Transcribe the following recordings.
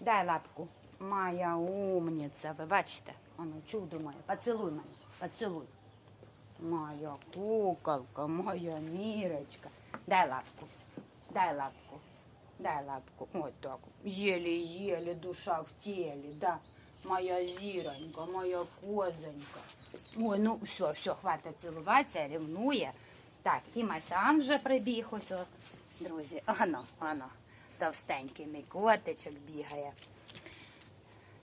Дай лапку. Моя умниця. Ви бачите? Воно чудо моє. Поцілуй мене. Поцілуй. Моя куколка, моя мірочка. Дай лапку. Дай лапку. Дай лапку. Ось так. Єлі-єлі душа в тілі, да. Моя зіронька, моя козонька. Ой, ну все, все, хватить цілуватися, рівнує. Так, і Масян вже прибіг ось. Друзі, ано, ано, товстенький мій котичок бігає.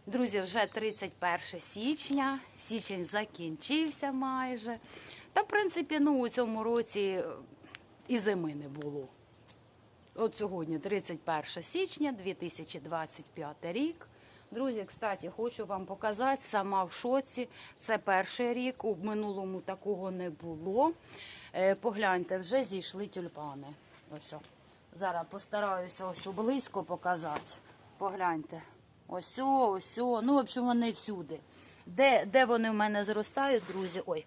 Друзі, вже 31 січня, січень закінчився майже. Та, в принципі, ну, у цьому році і зими не було. От сьогодні 31 січня 2025 рік. Друзі, кстати, хочу вам показати, сама в шоці. Це перший рік, у минулому такого не було. Е, Погляньте, вже зійшли тюльпани. Ось. Зараз постараюся ось близько показати. Погляньте. Ось, ось. Ну, в общем, вони всюди. Де, де вони в мене зростають, друзі? Ой,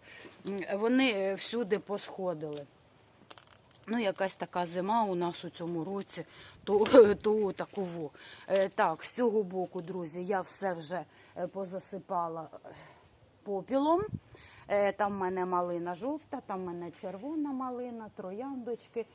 вони е, всюди посходили. Ну, якась така зима у нас у цьому році, то, то таково. Е, Так, з цього боку, друзі, я все вже е, позасипала попілом. Там в мене малина жовта, там в мене червона малина, трояндочки,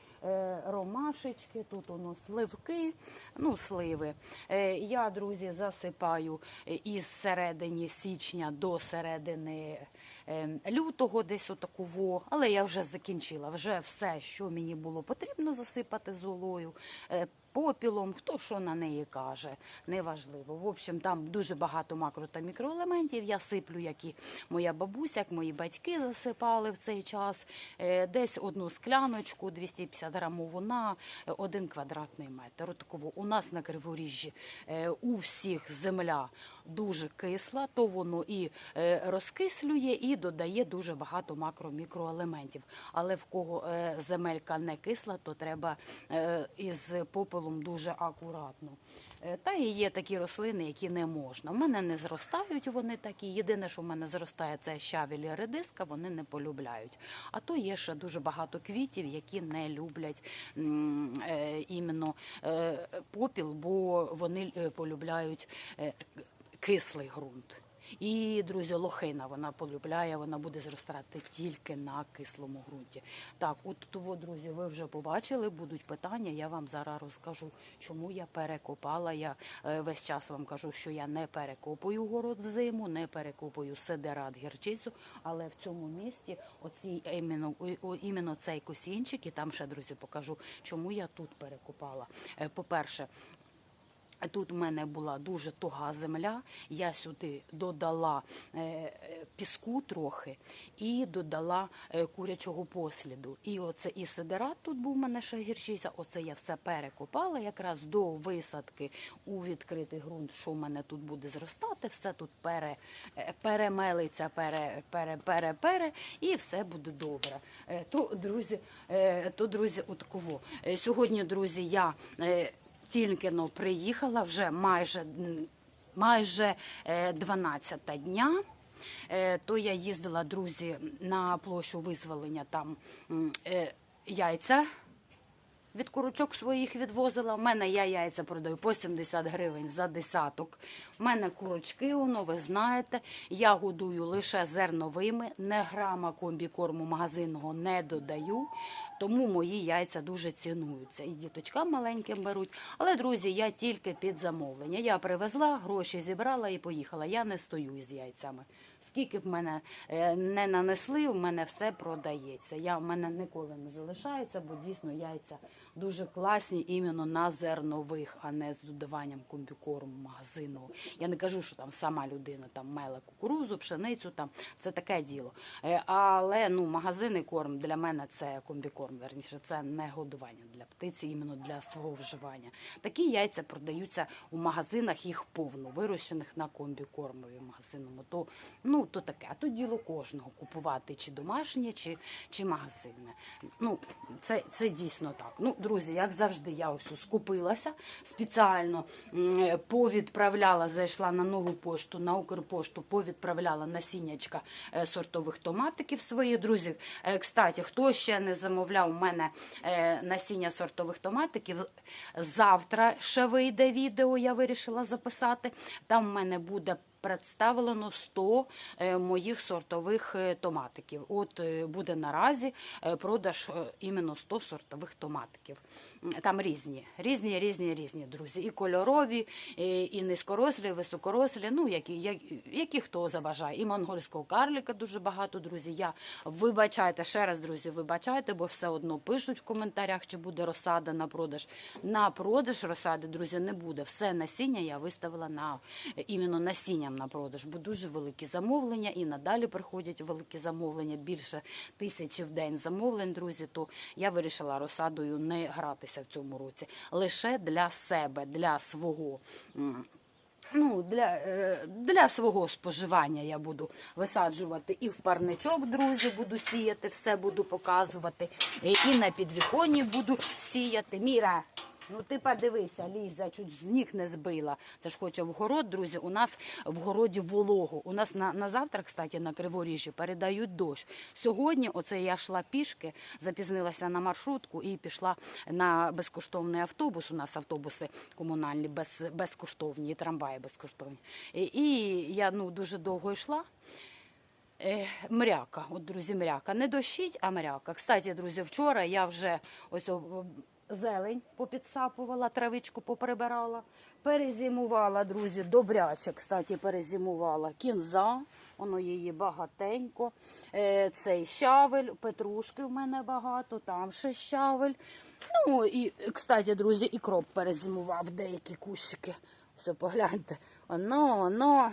ромашечки, тут воно сливки, ну, сливи. Е, Я, друзі, засипаю е, із середини січня до середини е, лютого, десь отаково. Але я вже закінчила. Вже все, що мені було потрібно засипати золою. е, Попілом, хто що на неї каже, неважливо. В общем, там дуже багато макро та мікроелементів. Я сиплю, як і моя бабуся, як мої батьки засипали в цей час. Е, Десь одну скляночку, 250 грамову на е, один квадратний метр. Такого У нас на Криворіжжі е, у всіх земля дуже кисла, то воно і е, розкислює, і додає дуже багато макро-мікроелементів. Але в кого земелька не кисла, то треба із попелом дуже акуратно. Е, Та і є такі рослини, які не можна. У мене не зростають вони такі. Єдине, що в мене зростає, це щавель і редиска, вони не полюбляють. А то є ще дуже багато квітів, які не люблять е, іменно е, попіл, бо вони полюбляють кислий ґрунт. І, друзі, лохина вона полюбляє, вона буде зростати тільки на кислому ґрунті. Так, от того, друзі, ви вже побачили, будуть питання. Я вам зараз розкажу, чому я перекопала. Я е, весь час вам кажу, що я не перекопую город взиму, не перекопую сидерат гірчицю, але в цьому місті оці іменно, іменно цей косінчик, і там ще друзі покажу, чому я тут перекопала. Е, По-перше, Тут у мене була дуже туга земля. Я сюди додала е, піску трохи і додала е, курячого посліду. І оце і сидерат тут був у мене ще гірчиця. Оце я все перекопала якраз до висадки у відкритий ґрунт, що в мене тут буде зростати. Все тут пере, е, перемелиться, пере, пере, пере, пере, і все буде добре. То, друзі, то, друзі, отаково. Сьогодні, друзі, я. Е, тільки но приїхала вже майже, майже е, 12 дня. Е, То я їздила, друзі, на площу визволення там е, яйця від курочок своїх відвозила. У мене я яйця продаю по 70 гривень за десяток. У мене курочки, воно, ви знаєте. Я годую лише зерновими, не грама комбікорму магазинного не додаю. Тому мої яйця дуже цінуються. І діточкам маленьким беруть. Але, друзі, я тільки під замовлення. Я привезла, гроші зібрала і поїхала. Я не стою із яйцями. Скільки б мене е, не нанесли, у мене все продається. Я в мене ніколи не залишається, бо дійсно яйця дуже класні іменно на зернових, а не з додаванням комбікорму магазину. Я не кажу, що там сама людина там мела кукурузу, пшеницю, там це таке діло. Е, Але ну магазинний корм для мене це комбікорм. Верніше, це не годування для птиці, іменно для свого вживання. Такі яйця продаються у магазинах, їх повно вирощених на комбікормові магазинами. То ну То таке. А то діло кожного купувати чи домашнє, чи, чи магазинне. Ну, це, це дійсно так. Ну, друзі, як завжди, я ось скупилася спеціально повідправляла, зайшла на нову пошту, на Укрпошту, повідправляла насіннячка е, сортових томатиків свої. Друзі, е, кстати, хто ще не замовляв у мене е, насіння сортових томатиків, завтра ще вийде відео, я вирішила записати. Там в мене буде представлено 100 е, моїх сортових е, томатиків. От е, буде наразі продаж іменно 100 сортових томатиків. Там різні, різні, різні, різні, друзі. І кольорові, і, низькорослі, і високорослі, ну, які, як- які хто забажає. І монгольського карліка дуже багато, друзі. Я вибачайте, ще раз, друзі, вибачайте, бо все одно пишуть в коментарях, чи буде розсада на продаж. На продаж розсади, друзі, не буде. Все насіння я виставила на іменно насінням на продаж, бо дуже великі замовлення і надалі приходять великі замовлення, більше тисячі в день замовлень, друзі. То я вирішила розсадою не гратися в цьому році. Лише для себе, для свого. Ну, для, е, для свого споживання я буду висаджувати і в парничок, друзі, буду сіяти, все буду показувати. І на підвіконні буду сіяти. Міра, ну ти подивися, Ліза, чуть з ніг не збила. Це ж хоче в город, друзі. У нас в городі волого. У нас на, на завтра, кстати, на Криворіжжі передають дощ. Сьогодні, оце я йшла пішки, запізнилася на маршрутку і пішла на безкоштовний автобус. У нас автобуси комунальні, без, безкоштовні, і трамваї безкоштовні. І, і я ну, дуже довго йшла. Е, Мряка, от друзі, мряка. Не дощить, а мряка. Кстати, друзі, вчора я вже ось зелень попідсапувала, травичку поприбирала, перезимувала, друзі, добряче, кстати, перезимувала кінза, воно її багатенько. Е, Цей щавель, петрушки в мене багато, там ще щавель. Ну і, кстати, друзі, і кроп перезимував деякі кущики. Все, погляньте. Оно, оно.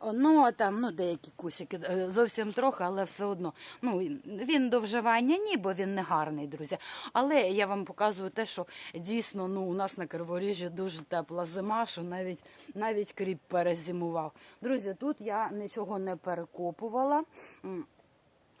Оно там, ну, деякі кусики, е, зовсім трохи, але все одно. Ну, він до вживання ні, бо він не гарний, друзі. Але я вам показую те, що дійсно ну, у нас на Криворіжжі дуже тепла зима, що навіть, навіть кріп перезимував. Друзі, тут я нічого не перекопувала.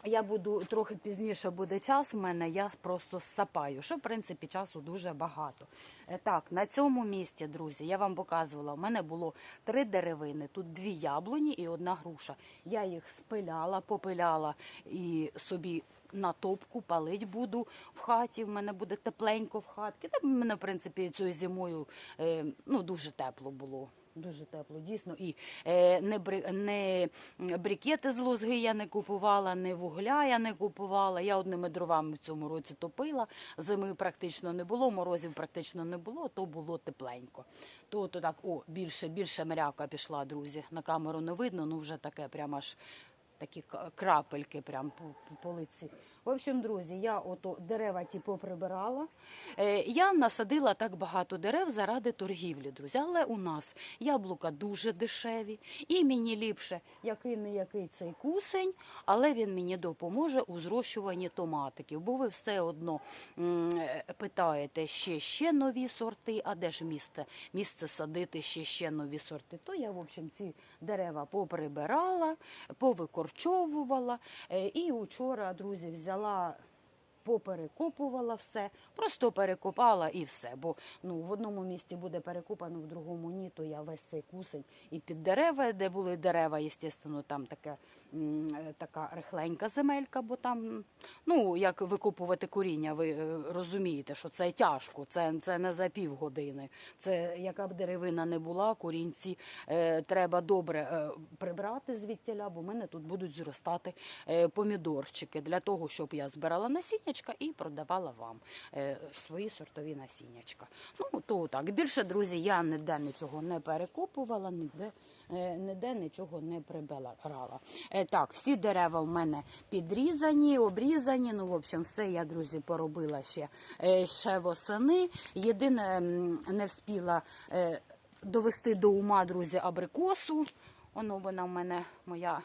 Я буду трохи пізніше буде час. У мене я просто сапаю. Що в принципі часу дуже багато. Е, Так, на цьому місці, друзі, я вам показувала. У мене було три деревини. Тут дві яблуні і одна груша. Я їх спиляла, попиляла і собі. На топку палить буду в хаті. В мене буде тепленько в хатці. Та в мене, в принципі, цією зимою е, ну, дуже тепло було. Дуже тепло, дійсно. І е, не, не брикети з лузги я не купувала, не вугля я не купувала. Я одними дровами в цьому році топила. Зими практично не було, морозів практично не було, то було тепленько. То, то так, о, більше, більше мряка пішла, друзі. На камеру не видно, ну вже таке прямо аж такі крапельки прям по, по, по лиці. В общем, друзі, я ото дерева ті поприбирала. Е, я насадила так багато дерев заради торгівлі, друзі. Але у нас яблука дуже дешеві, і мені ліпше, який не який цей кусень, але він мені допоможе у зрощуванні томатиків. Бо ви все одно е, питаєте ще ще нові сорти, а де ж місце, місце садити ще ще нові сорти. То я, в общем, ці дерева поприбирала, повикорчовувала. Е, І учора, друзі, взяла. Поперекопувала все, просто перекопала і все. Бо ну в одному місці буде перекопано, в другому ні, то я весь цей кусень і під дерева, де були дерева, звісно, там таке, е, така рихленька земелька, бо там, ну як викопувати коріння, ви е, розумієте, що це тяжко, це, це не за півгодини. Це яка б деревина не була, корінці е, треба добре е, прибрати звідтіля, бо в мене тут будуть зростати е, помідорчики для того, щоб я збирала насіннячка і продавала вам е, свої сортові насіннячка. Ну то так. Більше, друзі, я ніде нічого не перекопувала, ніде. е, Ніде нічого не прибирала. Е, Так, всі дерева в мене підрізані, обрізані. Ну, в общем, все я, друзі, поробила ще, ще восени. Єдине, не вспіла довести до ума, друзі, абрикосу. Воно вона в мене моя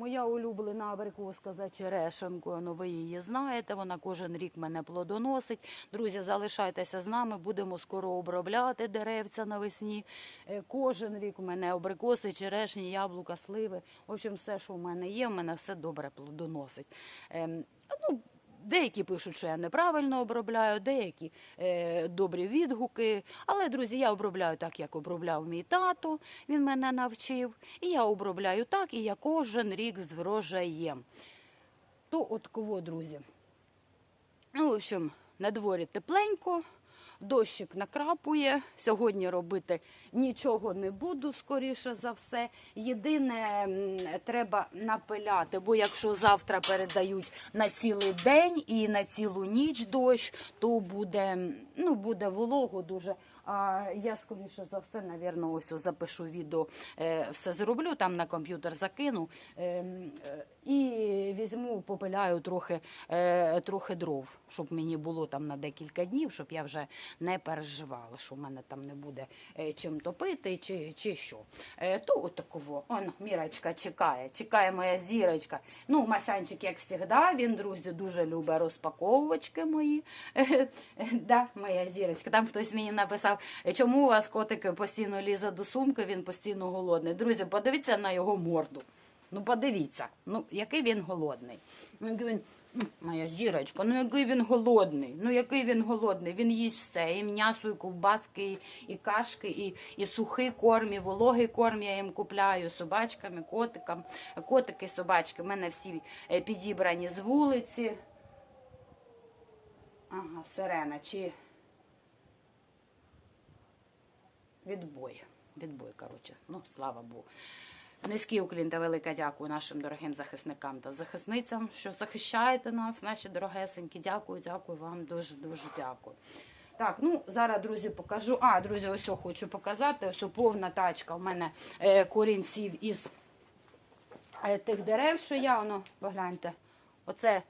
Моя улюблена абрикоска за черешенкою, ну ви її знаєте, вона кожен рік мене плодоносить. Друзі, залишайтеся з нами, будемо скоро обробляти деревця навесні. Е, Кожен рік у мене абрикоси, черешні, яблука, сливи. В общем, все, що в мене є, в мене все добре плодоносить. Ем, Ну, Деякі пишуть, що я неправильно обробляю, деякі е, добрі відгуки. Але, друзі, я обробляю так, як обробляв мій тато. Він мене навчив. І я обробляю так, і я кожен рік з врожаєм. То от кого, друзі. Ну, в общем, на дворі тепленько, дощик накрапує. Сьогодні робити нічого не буду, скоріше за все. Єдине, треба напиляти, бо якщо завтра передають на цілий день і на цілу ніч дощ, то буде, ну, буде волого дуже. А я скоріше за все, навірно, ось запишу відео, е, все зроблю, там на комп'ютер закину е, е, і візьму, попиляю трохи, трохи дров, щоб мені було там на декілька днів, щоб я вже не переживала, що в мене там не буде чим топити чи, чи що. То от такого. Он, Мірочка чекає, чекає моя зірочка. Ну, Масянчик, як завжди, він, друзі, дуже любить розпаковувачки мої. Да, моя зірочка. Там хтось мені написав, «Е, чому у вас котик постійно лізе до сумки, він постійно голодний. Друзі, подивіться на його морду. Ну, подивіться, ну який він голодний. Ну, який він, моя зірочка, ну який він голодний. Ну який він голодний. Він їсть все. І м'ясо, і ковбаски, і, і кашки, і, і сухий корм, і вологий корм я їм купляю собачкам, і котикам. Котики, собачки. в мене всі е, підібрані з вулиці. Ага, сирена, чи відбой. Відбой, коротше. Ну, слава Богу. Низький уклін та велика дякую нашим дорогим захисникам та захисницям, що захищаєте нас, наші дорогесенькі. Дякую, дякую вам, дуже дуже дякую. Так, ну зараз, друзі, покажу. А, друзі, ось хочу показати. Ось повна тачка. У мене е, корінців із е, тих дерев, що я, воно, погляньте. Оце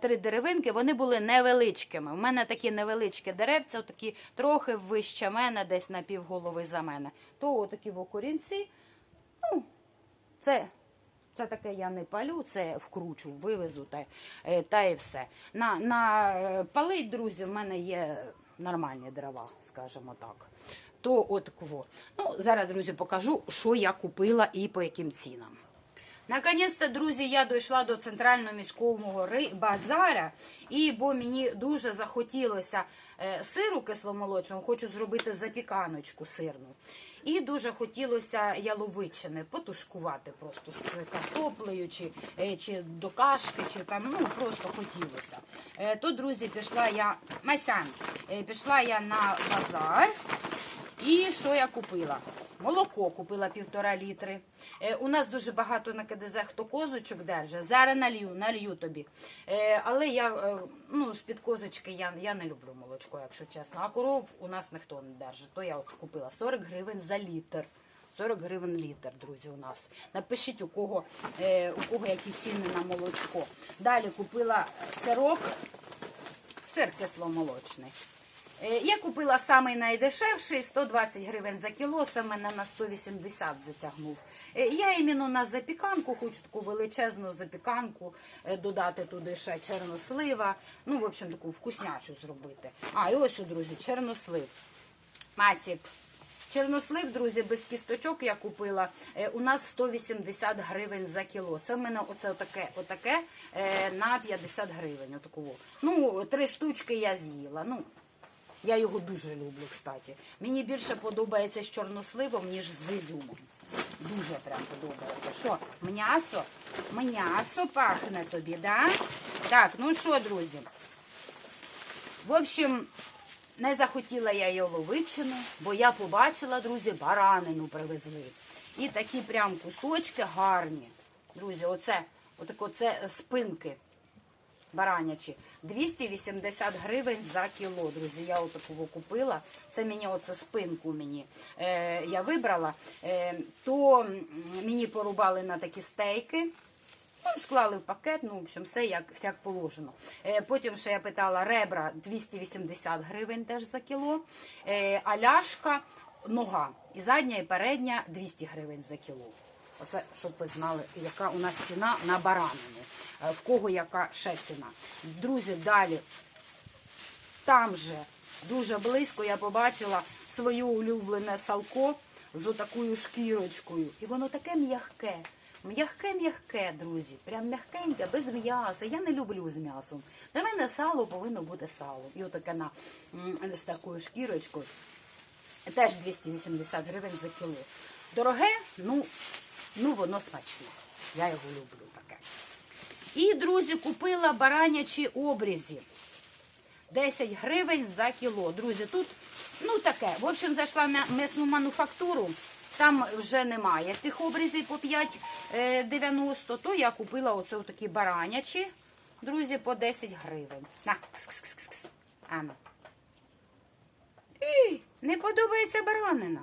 три деревинки, вони були невеличкими. У мене такі невеличкі деревця, такі трохи вище мене, десь на півголови за мене. То отакі во корінці. Ну, це, це таке я не палю, це вкручу, вивезу та, е, та і все. На, на е, палить, друзі, в мене є нормальні дрова, скажімо так. То от кво. Ну, зараз, друзі, покажу, що я купила і по яким цінам. Наконець-то, друзі, я дійшла до центрального міського базара, і бо мені дуже захотілося е, сиру кисломолочного, хочу зробити запіканочку сирну. І дуже хотілося яловичини потушкувати просто з картоплею, чи, е, чи до кашки, чи там, ну просто хотілося. Е, То, друзі, пішла я, Масян, пішла я на базар. І що я купила? Молоко купила півтора літри. Е, у нас дуже багато на КДЗ хто козочок держить. Зараз налью, налью тобі. Е, але я е, ну, з-під козочки я, я не люблю молочко, якщо чесно. А коров у нас ніхто не держить. То я от купила 40 гривень за літр. 40 гривень літр, друзі, у нас. Напишіть, у кого, е, у кого які ціни на молочко. Далі купила сирок, сир кисломолочний. Е, Я купила самий найдешевший 120 гривень за кіло, це мене на 180 затягнув. Е, Я іменно на запіканку, хочу таку величезну запіканку е, додати туди ще чорнослива. Ну, в общем, таку вкуснячу зробити. А, і ось, друзі, чорнослив. Масік. Чорнослив, друзі, без кісточок я купила. У нас 180 гривень за кіло. Це в мене оце отаке, отаке на 50 гривень. Отакого. Ну, три штучки я з'їла. Ну, я його дуже люблю, кстати. Мені більше подобається з чорносливом, ніж з ізюмом. Дуже прям подобається. Що, м'ясо? М'ясо пахне тобі, да? Так, ну що, друзі? В общем, не захотіла я яловичину, бо я побачила, друзі, баранину привезли. І такі прям кусочки гарні. Друзі, оце, отако, це спинки баранячі. 280 гривень за кіло, друзі. Я отакого купила. Це мені оце спинку мені е, я вибрала. Е, то мені порубали на такі стейки. Ну, склали в пакет, ну, в общем, все як, як положено. Е, потім ще я питала ребра 280 гривень теж за кіло, е, а ляшка нога і задня, і передня 200 гривень за кіло. Оце, щоб ви знали, яка у нас ціна на баранину. Е, В кого яка ще ціна. Друзі, далі там же дуже близько я побачила своє улюблене салко з отакою шкірочкою. І воно таке м'ягке. М'ягке-м'ягке, друзі. Прям м'ягкеньке, без м'яса. Я не люблю з м'ясом. Для мене сало повинно бути сало. І отаке на з такою шкірочкою. Теж 280 гривень за кіло. Дороге, ну, ну воно смачне. Я його люблю таке. І, друзі, купила баранячі обрізі. 10 гривень за кіло. Друзі, тут ну таке. В общем, зайшла в м'ясну мануфактуру. Там вже немає тих обрізів по 5,90, то я купила оце такі баранячі, друзі, по 10 гривень. На, кс-кс-кс-кс. Ану. Ій, не подобається баранина.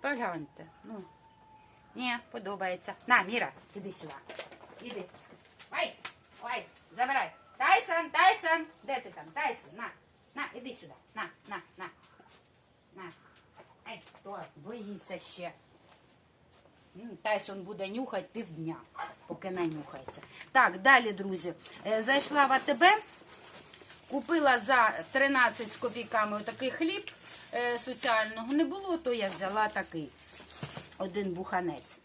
Погляньте. Ну. Ні, подобається. На, Міра, іди сюди. Іди. Ай, ай, забирай. Тайсон, Тайсон. Де ти там? Тайсон, на. На, іди сюди. На, на, на. На. Ай, хто боїться ще. Тайсон буде нюхати півдня, поки не нюхається. Так, далі, друзі. Е, Зайшла в АТБ. Купила за 13 з копійками отакий хліб е, соціального. Не було, то я взяла такий. Один буханець.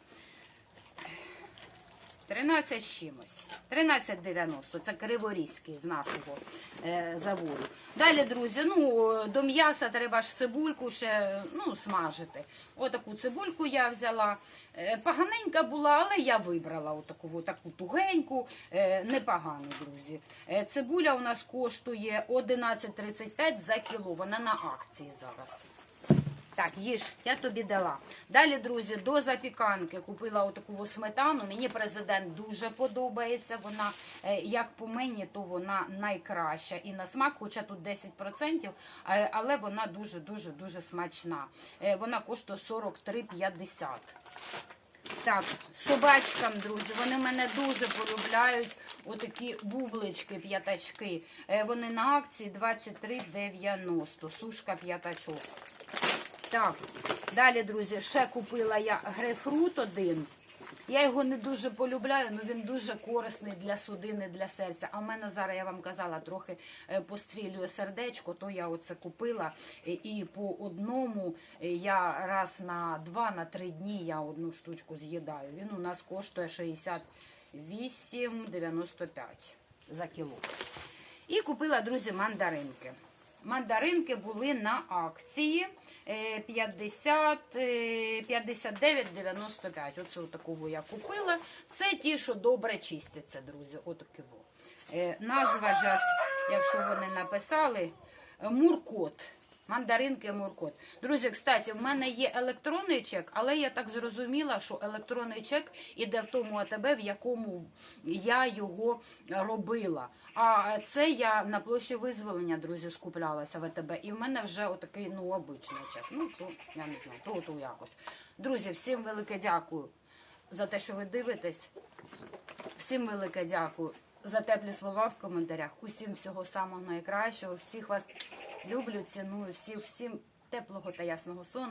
13 з чимось. 13,90. Це криворізький з нашого е, заводу. Далі, друзі, ну, до м'яса треба ж цибульку ще ну, смажити. Отаку цибульку я взяла. Е, поганенька була, але я вибрала отаку, таку тугеньку, е, непогану, друзі. Е, цибуля у нас коштує 11,35 за кіло. Вона на акції зараз. Так, їж, я тобі дала. Далі, друзі, до запіканки купила отаку сметану. Мені президент дуже подобається. Вона, е, як по мені, то вона найкраща і на смак, хоча тут 10%, е, але вона дуже-дуже дуже смачна. Е, Вона коштує 43,50. Так, собачкам, друзі, вони мене дуже полюбляють. Отакі бублички, п'ятачки. Вони на акції 23,90. Сушка п'ятачок. Так, далі, друзі, ще купила я грейпфрут один. Я його не дуже полюбляю, але він дуже корисний для судини, для серця. А в мене зараз, я вам казала, трохи е, пострілює сердечко, то я оце купила. Е, І по одному е, я раз на два, на три дні я одну штучку з'їдаю. Він у нас коштує 68,95 за кіло. І купила, друзі, мандаринки. Мандаринки були на акції е, 50, е, 59,95. Оце такого я купила. Це ті, що добре чистяться, друзі. Отакі. Е, Назва якщо вони написали, е, муркот. Мандаринки муркот. Друзі, кстати, в мене є електронний чек, але я так зрозуміла, що електронний чек іде в тому АТБ, в якому я його робила. А це я на площі визволення, друзі, скуплялася в АТБ. І в мене вже отакий ну, обичний чек. Ну, то я не знаю, то, то якось. Друзі, всім велике дякую за те, що ви дивитесь. Всім велике дякую за теплі слова в коментарях. Усім всього самого найкращого. Всіх вас люблю, ціную, всім всім теплого та ясного сонця.